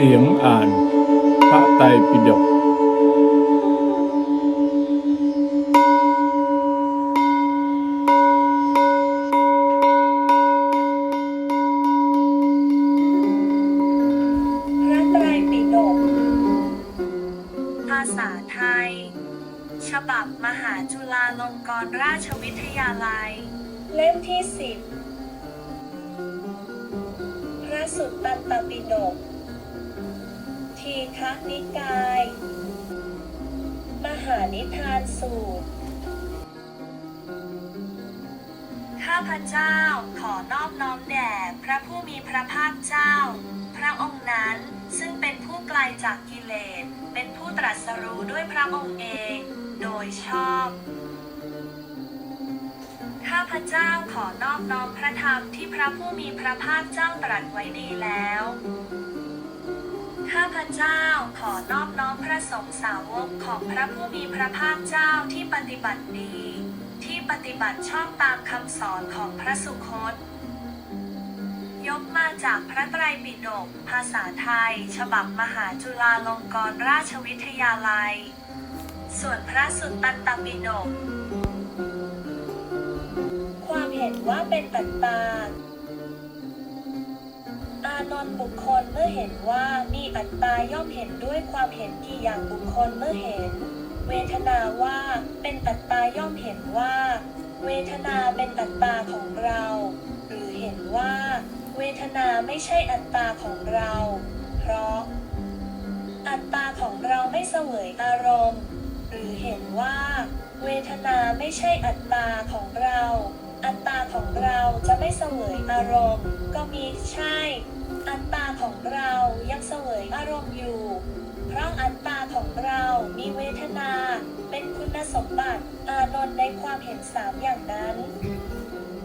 เสียงอ่านพระไตรปิฎกพระไตรปิฎกภาษาไทย ฉบับมหาจุฬาลงกรณราชวิทยาลัย เล่มที่สิบพระสุตตันตปิฎก ทีฆนิกาย มหานิทานสูตร ข้าพเจ้าขอนอบน้อมแด่พระผู้มีพระภาคเจ้า พระองค์นั้นซึ่งเป็นผู้ไกลจากกิเลส เป็นผู้ตรัสรู้ด้วยพระองค์เอง โดยชอบข้าพเจ้าขอนอบน้อมพระธรรมที่พระผู้มีพระภาคเจ้าตรัสไว้ดีแล้ว ข้าพเจ้าขอนอบน้อมพระสงฆ์สาวกของพระผู้มีพระภาคเจ้าที่ปฏิบัติดี ที่ปฏิบัติชอบตามคำสอนของพระสุคต ยกมาจากพระไตรปิฎกภาษาไทย ฉบับมหาจุฬาลงกรณราชวิทยาลัย ส่วนพระสุตตันตปิฎกความเห็นว่าเป็นอัตตาานนท์บุคคลเมื่อเห็นว่ามีอัตตาย่อมเห็นด้วยความเห็นกี่อย่างบุคคลเมื่อเห็น เวทนาว่าเป็นอัตตาย่อมเห็นว่า เวทนาเป็นอัตตาของเรา หรือเห็นว่า เวทนาไม่ใช่อัตตาของเรา เพราะ อัตตาของเราไม่เสวยอารมณ์ หรือเห็นว่า เวทนาไม่ใช่อัตตาของเราอัตตาของเราจะไม่เสวยอารมณ์ ก็มีใช่ ตตาของเรายังเสวยอารมณ์อยู่ เพราะอัตตาของเรามีเวทนา เป็นคุณสมบัติ อานนท์ในความเห็นสามอย่างนั้น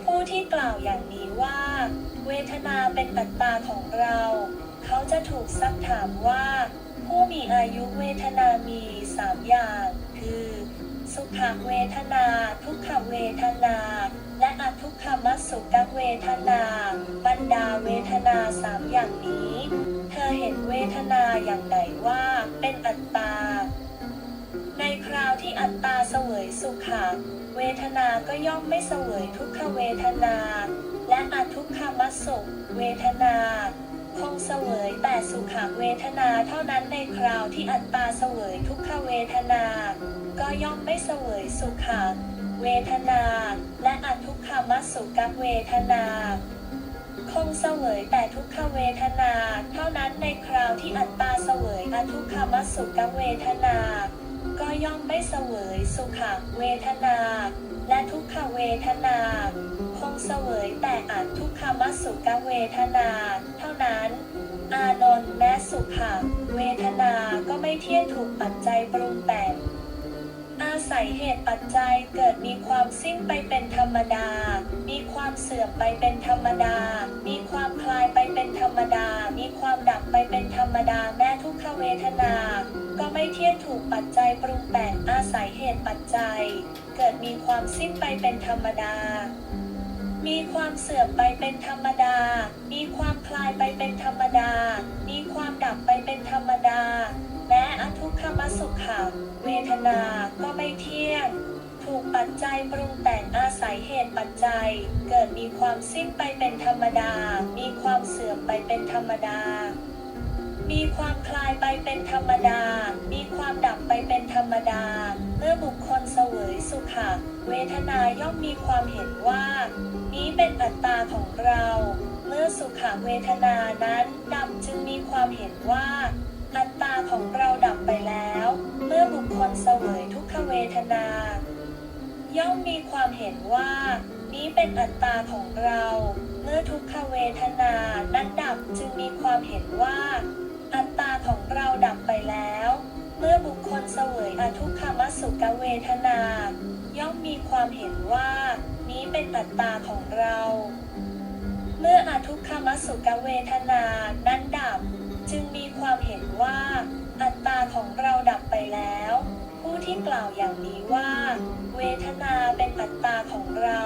ผู้ที่กล่าวอย่างนี้ว่า เวทนาเป็นอัตตาของเรา เขาจะถูกซักถามว่า ผู้มีอายุเวทนามีสามอย่าง คือ สุขเวทนา ทุกขเวทนา และอทุกขมสุขเวทนา ดาเวทนาสามอย่างนี้ เธอเห็นเวทนาอย่างใดว่าเป็นอัตตา ในคราวที่อัตตาเสวยสุขะเวทนาก็ย่อมไม่เสวยทุกขเวทนา และอทุกขมสุขเวทนา คงเสวยแต่สุขเวทนาเท่านั้นในคราวที่อัตตาเสวยทุกขเวทนา ก็ย่อมไม่เสวยสุขะเวทนา และอทุกขมสุขเวทนา คงเสวยแต่ทุกขเวทนา เท่านั้นในคราวที่อัตตาเสวยอทุกขมสุขเวทนา ก็ย่อมไม่เสวยสุขเวทนา และทุกขเวทนา คงเสวยแต่อัตทุกขมสุขเวทนา เท่านั้น อานนท์แม้สุขเวทนา ก็ไม่เที่ยงถูกปัจจัยปรุงแต่ง ศัยเหตุปัจจัยเกิดมีความสิ้นไปเป็นธรรมดา มีความเสื่อมไปเป็นธรรมดา มีความคลายไปเป็นธรรมดา มีความดับไปเป็นธรรมดาแม้ทุกขเวทนา ก็ไม่เที่ยงถูกปัจจัยปรุงแต่งอาศัยเหตุปัจจัย เกิดมีความสิ้นไปเป็นธรรมดามีความเสื่อมไปเป็นธรรมดา มีความคลายไปเป็นธรรมดา ทุกขมสุขะเวทนาก็ไม่เที่ยง ถูกปัจจัยปรุงแต่งอาศัยเหตุปัจจัย เกิดมีความสิ้นไปเป็นธรรมดา มีความเสื่อมไปเป็นธรรมดา มีความคลายไปเป็นธรรมดา มีความดับไปเป็นธรรมดา เมื่อบุคคลเสวยสุขะเวทนาย่อมมีความเห็นว่า นี้เป็นอัตตาของเรา เมื่อสุขเวทนานั้นดับจึงมีความเห็นว่าอัตตาของเราดับ ไปแล้ว เมื่อบุคคลเสวยทุกขเวทนา ย่อมมีความเห็นว่า นี้เป็นอัตตาของเรา เมื่อทุกขเวทนานั้นดับจึงมีความเห็นว่า อัตตาของเราดับไปแล้ว เมื่อบุคคลเสวยอทุกขมสุขเวทนา ย่อมมีความเห็นว่า นี้เป็นอัตตาของเรา เมื่ออทุกขมสุขเวทนานั้นดับ จึงมีความเห็นว่า อัตตาของเราดับไปแล้ว ผู้ที่กล่าวอย่างนี้ว่า เวทนาเป็นอัตตาของเรา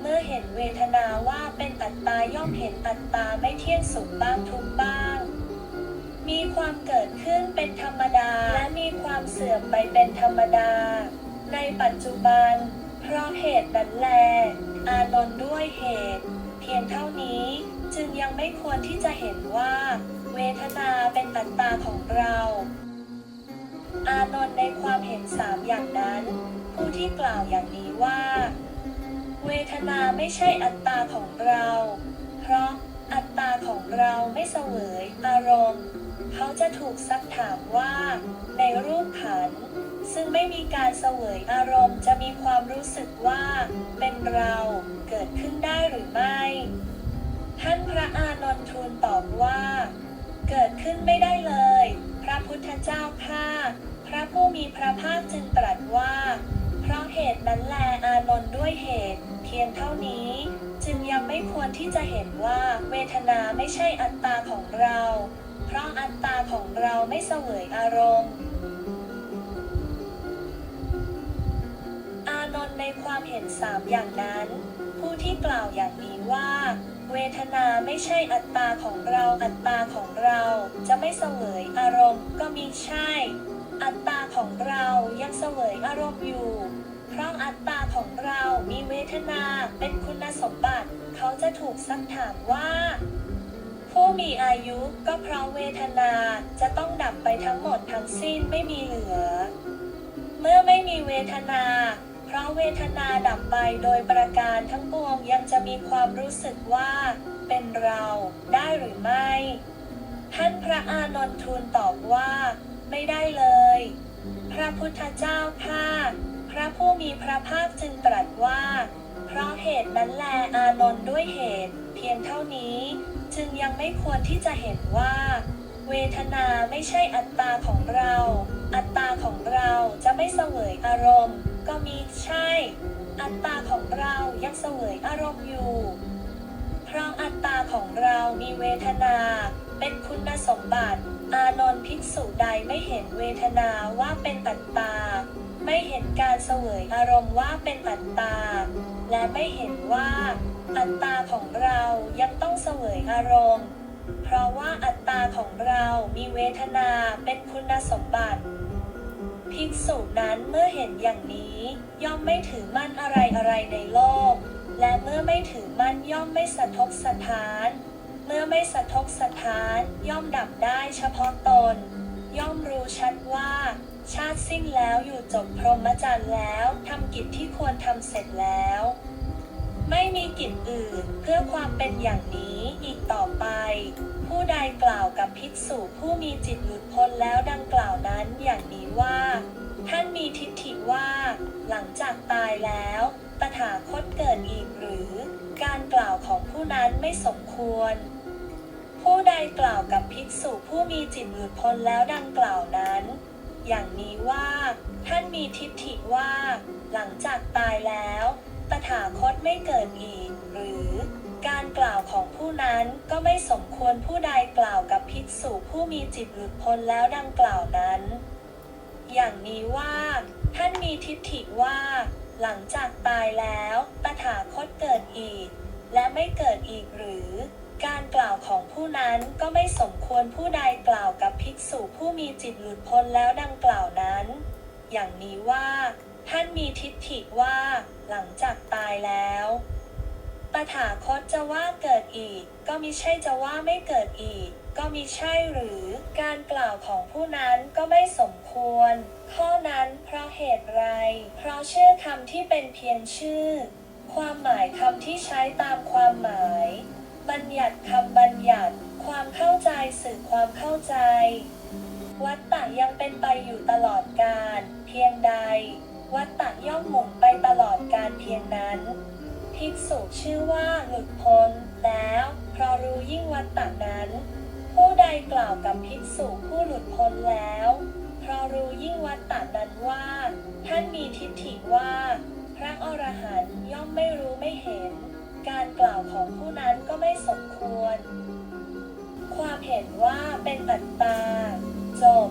เมื่อเห็นเวทนาว่าเป็นอัตตาย่อมเห็นอัตตาไม่เที่ยงสุขบ้างทุกบ้างมมีความเกิดขึ้นเป็นธรรมดาและมีความเสื่อมไปเป็นธรรมดา ในปัจจุบัน เพราะเหตุนั้นแล อานนท์ด้วยเหตุ เพียงเท่านี้จึงยังไม่ควรที่จะเห็นว่า เวทนาเป็นอัตตาของเรา อานนท์ในความเห็นสามอย่างนั้น ผู้ที่กล่าวอย่างนี้ว่า เวทนาไม่ใช่อัตตาของเรา เพราะอัตตาของเราไม่เสวยอารมณ์ เขาจะถูกซักถามว่า ในรูปขัน ซึ่งไม่มีการเสวยอารมณ์จะมีความรู้สึกว่า เป็นเราเกิดขึ้นได้หรือไม่ ท่านพระอานนท์ทูลตอบว่า เกิดขึ้นไม่ได้เลย พระพุทธเจ้าข้าพระผู้มีพระภาคจึงตรัสว่า เพราะเหตุนั้นแลอานนท์ด้วยเหตุ เพียงเท่านี้ จึงยังไม่ควรที่จะเห็นว่าเวทนาไม่ใช่อัตตาของเรา เพราะอัตตาของเราไม่เสวยอารมณ์อานนท์ในความเห็นสามอย่างนั้น ผู้ที่กล่าวอย่างนี้ว่า เวทนาไม่ใช่อัตตาของเรา อัตตาของเราจะไม่เสวยอารมณ์ก็มีใช่ อัตตาของเรายังเสวยอารมณ์อยู่ เพราะอัตตาของเรามีเวทนาเป็นคุณสมบัติ เขาจะถูกซักถามว่า ผู้มีอายุก็เพราะเวทนาจะต้องดับไปทั้งหมดทั้งสิ้นไม่มีเหลือ เมื่อไม่มีเวทนา ราะเวทนาดับไปโดยประการทั้งปวงยังจะมีความรู้สึกว่า เป็นเราได้หรือไม่ ท่านพระอานนท์ทูลตอบว่า ไม่ได้เลย พระพุทธเจ้าข้าพระผู้มีพระภาคจึงตรัสว่า เพราะเหตุนั้นแลอานนท์ด้วยเหตุ เพียงเท่านี้ จึงยังไม่ควรที่จะเห็นว่า เวทนาไม่ใช่อัตตาของเรา อัตตาของเราจะไม่เสวยอารมณ์ ก็มีใช่ อัตตาของเรายังเสวยอารมณ์อยู่ เพราะอัตตาของเรามีเวทนา เป็นคุณสมบัติ อานนท์ภิกษุใดไม่เห็นเวทนาว่าเป็นอัตตา ไม่เห็นการเสวยอารมณ์ว่าเป็นอัตตา และไม่เห็นว่าอัตตาของเรายังต้องเสวยอารมณ์ เพราะว่าอัตตาของเรามีเวทนาเป็นคุณสมบัติ ภิกษุนั้นเมื่อเห็นอย่างนี้ ย่อมไม่ถือมั่นอะไรอะไรในโลก และเมื่อไม่ถือมั่นย่อมไม่สะทกสถาน เมื่อไม่สะทกสถาน ย่อมดับได้เฉพาะตน ย่อมรู้ชัดว่า ชาติสิ้นแล้วอยู่จบพรหมจรรย์แล้วทำกิจที่ควรทำเสร็จแล้ว ไม่มีกิจอื่นเพื่อความเป็นอย่างนี้อีกต่อไป ผู้ใดกล่าวกับภิกษุผู้มีจิตหลุดพ้นแล้วดังกล่าวนั้นอย่างนี้ว่า ท่านมีทิฏฐิว่า หลังจากตายแล้วตถาคตเกิดอีกหรือ การกล่าวของผู้นั้นไม่สมควร ผู้ใดกล่าวกับภิกษุผู้มีจิตหลุดพ้นแล้วดังกล่าวนั้น อย่างนี้ว่า ท่านมีทิฏฐิว่า หลังจากตายแล้ว ตถาคตไม่เกิดอีก หรือการกล่าวของผู้นั้นก็ไม่สมควรผู้ใดกล่าวกับภิกษุผู้มีจิตหลุดพ้นแล้วดังกล่าวนั้น อย่างนี้ว่า ท่านมีทิฏฐิว่า หลังจากตายแล้วตถาคตเกิดอีก และไม่เกิดอีกหรือ การกล่าวของผู้นั้นก็ไม่สมควรผู้ใดกล่าวกับภิกษุผู้มีจิตหลุดพ้นแล้วดังกล่าวนั้น อย่างนี้ว่า ท่านมีทิฏฐิว่าหลังจากตายแล้วตถาคตจะว่าเกิดอีก ก็มิใช่จะว่าไม่เกิดอีก ก็มิใช่หรือการกล่าวของผู้นั้นก็ไม่สมควร ข้อนั้นเพราะเหตุไร เพราะชื่อคำที่เป็นเพียงชื่อ ความหมายคำที่ใช้ตามความหมาย บัญญัติคำบัญญัติ ความเข้าใจสื่อความเข้าใจ วัตตะยังเป็นไปอยู่ตลอดกาลเพียงใด วัตตะย่อมหมุนไปตลอดกาลเพียงนั้นภิกษุชื่อว่าหลุดพ้นแล้ว เพราะรู้ยิ่งวัตตะนั้น ผู้ใดกล่าวกับภิกษุผู้หลุดพ้นแล้ว เพราะรู้ยิ่งวัตตะนั้นว่า ท่านมีทิฏฐิว่า พระอรหันต์ย่อมไม่รู้ไม่เห็น การกล่าวของผู้นั้นก็ไม่สมควร ความเห็นว่าเป็นอัตตา จบ